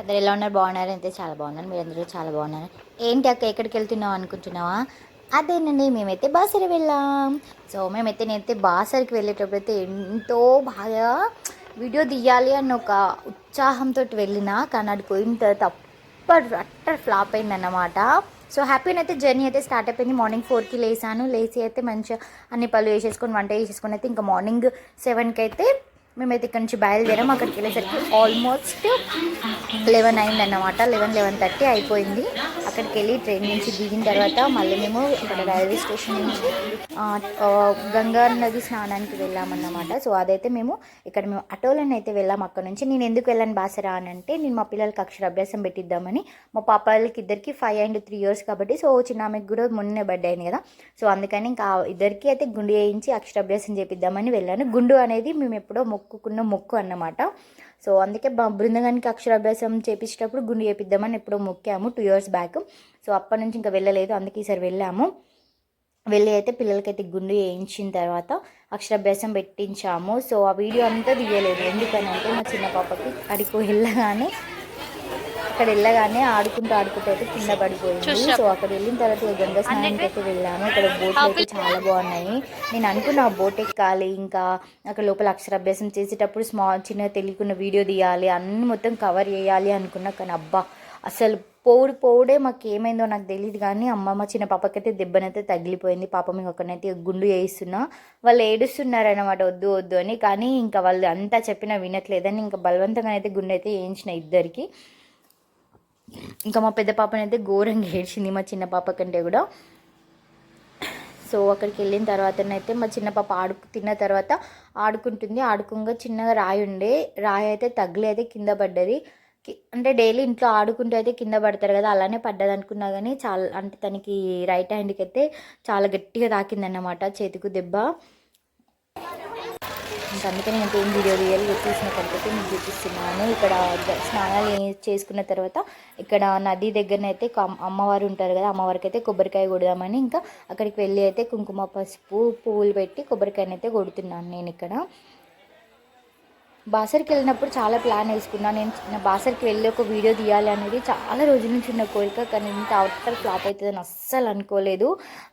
అందరు ఎలా ఉన్నారు? బాగున్నారు? అయితే చాలా బాగున్నారు మీరందరూ చాలా బాగున్నారు. ఏంటి అక్క ఎక్కడికి వెళ్తున్నావు అనుకుంటున్నావా? అదేనండి మేమైతే బాసరి వెళ్ళాం. సో మేమైతే నేనైతే బాసరికి వెళ్ళేటప్పుడు అయితే ఎంతో బాగా వీడియో తీయాలి అన్న ఒక ఉత్సాహంతో వెళ్ళిన కానీ అది పోయిన తర్వాత అప్పటి అట్టర్ ఫ్లాప్ అయిందన్నమాట. సో హ్యాపీ అయితే జర్నీ అయితే స్టార్ట్ అయిపోయింది. మార్నింగ్ ఫోర్కి లేసాను. లేచి అయితే మంచిగా అన్ని పళ్ళు వేసేసుకొని వంట వేసేసుకొని అయితే ఇంకా మార్నింగ్ సెవెన్కి అయితే మేమైతే ఇక్కడ నుంచి బయలుదేరాం. అక్కడికి వెళ్ళేసరికి ఆల్మోస్ట్ లెవెన్ అయిందన్నమాట. లెవెన్ లెవెన్ థర్టీ అయిపోయింది. అక్కడికి వెళ్ళి ట్రైన్ నుంచి దిగిన తర్వాత మళ్ళీ మేము ఇక్కడ రైల్వే స్టేషన్ నుంచి గంగా నది స్నానానికి వెళ్ళామన్నమాట. సో అదైతే మేము ఇక్కడ మేము ఆటోలోనే అయితే వెళ్ళాం అక్కడ నుంచి. నేను ఎందుకు వెళ్ళాను బాసరా అని అంటే నేను మా పిల్లలకి అక్షరాభ్యాసం పెట్టిద్దామని. మా పాప వాళ్ళకి ఇద్దరికి ఫైవ్ అండ్ త్రీ ఇయర్స్ కాబట్టి సో చిన్న ఆమెకు కూడా మొన్నే బర్త్డే అయింది కదా. సో అందుకని ఇంకా ఇద్దరికి అయితే గుండు వేయించి అక్షరాభ్యాసం చేపిద్దామని వెళ్ళాను. గుండు అనేది మేము ఎప్పుడో మొక్కుకున్న మొక్కు అన్నమాట. సో అందుకే బృందగానికి అక్షరాభ్యాసం చేపించేటప్పుడు గుండు చేపిద్దామని ఎప్పుడో మొక్కాము టూ ఇయర్స్ బ్యాక్ సో అప్పటి నుంచి ఇంకా వెళ్ళలేదు అందుకే ఈసారి వెళ్ళాము. వెళ్ళి అయితే పిల్లలకైతే గుండు వేయించిన తర్వాత అక్షరాభ్యాసం పెట్టించాము. సో ఆ వీడియో అంతా తీయలేదు. ఎందుకనంటే మా చిన్న పాపకి అడిగి వెళ్ళగానే అక్కడ వెళ్ళగానే ఆడుకుంటూ ఆడుకుంటూ అయితే కింద పడిపోయింది. సో అక్కడ వెళ్ళిన తర్వాత గంగా స్నానానికి అయితే వెళ్ళాము. ఇక్కడ బోట్లు అయితే చాలా బాగున్నాయి. నేను అనుకున్న బోట్ ఎక్కాలి ఇంకా అక్కడ లోపల అక్షరాభ్యాసం చేసేటప్పుడు స్మాల్ చిన్న తెలియకున్న వీడియో తీయాలి అన్ని మొత్తం కవర్ చేయాలి అనుకున్నా. కానీ అబ్బా అసలు పోవుడు పోవుడే మాకు ఏమైందో నాకు తెలియదు కానీ అమ్మ మా చిన్న పాపకైతే దెబ్బనైతే తగిలిపోయింది. పాపం ఇంకొకనైతే గుండు వేయిస్తున్నా వాళ్ళు ఏడుస్తున్నారనమాట వద్దు వద్దు అని. కానీ ఇంకా వాళ్ళు అంతా చెప్పినా వినట్లేదని. ఇంకా బలవంతంగా అయితే గుండె అయితే వేయించిన ఇద్దరికి. ఇంకా మా పెద్ద పాపనైతే ఘోరంగా ఏడ్చింది మా చిన్న పాప కంటే కూడా. సో అక్కడికి వెళ్ళిన తర్వాతనైతే మా చిన్న పాప ఆడుకు తిన్న తర్వాత ఆడుకుంటుంది. ఆడుకుంగా చిన్నగా రాయి ఉండే రాయి అయితే తగిలి అయితే కింద పడ్డది. అంటే డైలీ ఇంట్లో ఆడుకుంటూ అయితే కింద పడతారు కదా అలానే పడ్డది అనుకున్నా కానీ చాలా అంటే తనకి రైట్ హ్యాండ్కి అయితే చాలా గట్టిగా తాకిందన్నమాట చేతికి దెబ్బ. ఇంకా అందుకని నేను ఏం వీడియో తీయాలి తీసిన తర్వాత మీకు చూపిస్తున్నాను. ఇక్కడ స్నానాలు చేసుకున్న తర్వాత ఇక్కడ నది దగ్గరనైతే అమ్మవారు ఉంటారు కదా అమ్మవారికి అయితే కొబ్బరికాయ కొడదామని ఇంకా అక్కడికి వెళ్ళి అయితే కుంకుమ పసుపు పువ్వులు పెట్టి కొబ్బరికాయనైతే కొడుతున్నాను నేను ఇక్కడ. బాసర్కి వెళ్ళినప్పుడు చాలా ప్లాన్ వేసుకున్నాను. నేను చిన్న బాసర్కి వెళ్ళి ఒక వీడియో తీయాలి అనేది చాలా రోజుల నుంచి ఉన్న కోరిక కానీ ఇంత అవతల ఫ్లాప్ అవుతుందని అస్సలు అనుకోలేదు.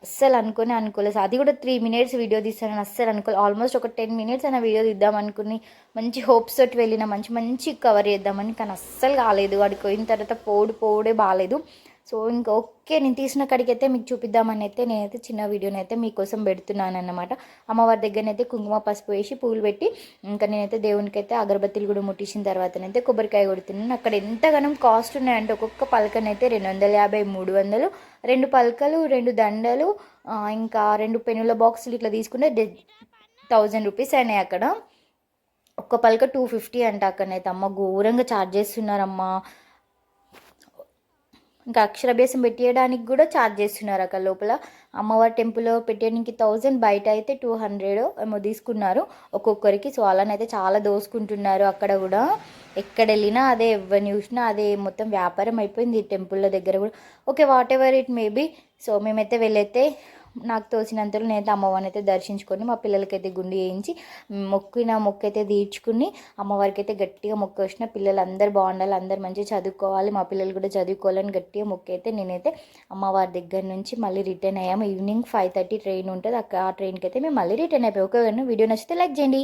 అస్సలు అనుకుని అనుకోలేదు. అది కూడా త్రీ మినిట్స్ వీడియో తీస్తానని అస్సలు అనుకోలేదు ఆల్మోస్ట్ ఒక టెన్ మినిట్స్ అయినా వీడియో తీద్దాం అనుకుని మంచి హోప్స్ తోటి వెళ్ళిన మంచి మంచి కవర్ చేద్దామని కానీ అస్సలు కాలేదు. వాడికి పోయిన తర్వాత పోడు పోడే బాగాలేదు సో ఇంకా ఓకే నేను తీసిన కాడికి అయితే మీకు చూపిద్దామని అయితే నేనైతే చిన్న వీడియోని అయితే మీకోసం పెడుతున్నాను అన్నమాట అమ్మవారి దగ్గరనైతే కుంకుమ పసుపు వేసి పూలు పెట్టి ఇంకా నేనైతే దేవునికి అయితే కూడా ముట్టించిన తర్వాతనైతే కొబ్బరికాయ కొడుతున్నాను అక్కడ ఎంతగానో కాస్ట్ ఉన్నాయంటే ఒక్కొక్క పలకనైతే రెండు వందల యాభై మూడు వందలు. రెండు పలకలు రెండు దండలు ఇంకా రెండు పెనుల బాక్సులు ఇట్లా తీసుకుంటే థౌజండ్ రూపీస్ అయినాయి అక్కడ. ఒక్క పలక టూ ఫిఫ్టీ అంట అక్కడనైతే. అమ్మ ఘోరంగా ఛార్జ్ చేస్తున్నారమ్మా. ఇంకా అక్షరాభ్యాసం పెట్టేయడానికి కూడా ఛార్జ్ చేస్తున్నారు అక్కడ లోపల. అమ్మవారి టెంపుల్లో పెట్టడానికి థౌజండ్ బయట అయితే టూ హండ్రెడ్ ఏమో తీసుకున్నారు ఒక్కొక్కరికి. సో అలానైతే చాలా దోసుకుంటున్నారు అక్కడ కూడా. ఎక్కడ వెళ్ళినా అదే ఎవరిని చూసినా అదే మొత్తం వ్యాపారం అయిపోయింది టెంపుల్లో దగ్గర కూడా. Okay whatever it maybe so మేమైతే వెళ్ళైతే నాకు తోచినంతలో నేనైతే అమ్మవారిని అయితే దర్శించుకొని మా పిల్లలకైతే గుండు వేయించి మొక్కిన మొక్క అయితే తీర్చుకుని అమ్మవారికి అయితే గట్టిగా మొక్క వచ్చిన పిల్లలు అందరు బాగుండాలి అందరు మంచిగా చదువుకోవాలి మా పిల్లలు కూడా చదువుకోవాలని గట్టిగా మొక్క అయితే నేనైతే అమ్మవారి దగ్గర నుంచి మళ్ళీ రిటర్న్ అయ్యాము. ఈవినింగ్ ఫైవ్ థర్టీ ట్రైన్ ఉంటుంది అక్కడ ఆ ట్రైన్కి అయితే మేము మళ్ళీ రిటర్న్ అయిపోయాం ఒకవేళ వీడియో నచ్చితే లైక్ చేయండి.